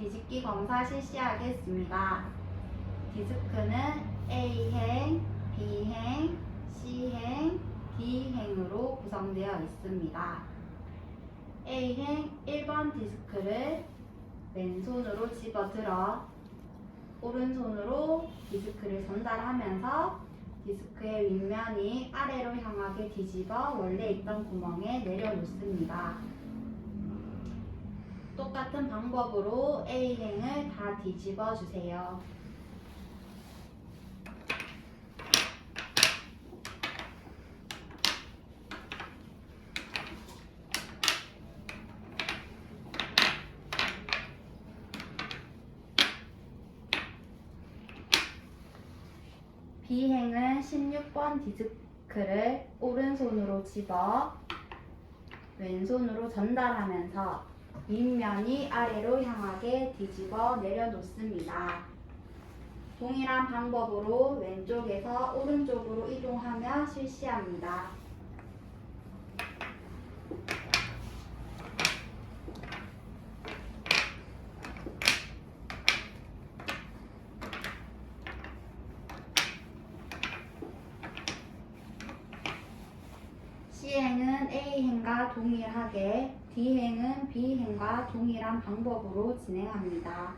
뒤집기 검사 실시하겠습니다. 디스크는 A행, B행, C행, D행으로 구성되어 있습니다. A행 1번 디스크를 왼손으로 집어들어 오른손으로 디스크를 전달하면서 디스크의 윗면이 아래로 향하게 뒤집어 원래 있던 구멍에 내려놓습니다. 똑같은 방법으로 A행을 다 뒤집어 주세요. B행은 16번 디스크를 오른손으로 집어 왼손으로 전달하면서 윗면이 아래로 향하게 뒤집어 내려놓습니다. 동일한 방법으로 왼쪽에서 오른쪽으로 이동하며 실시합니다. C행은 A행과 동일하게 D행은 B행과 동일한 방법으로 진행합니다.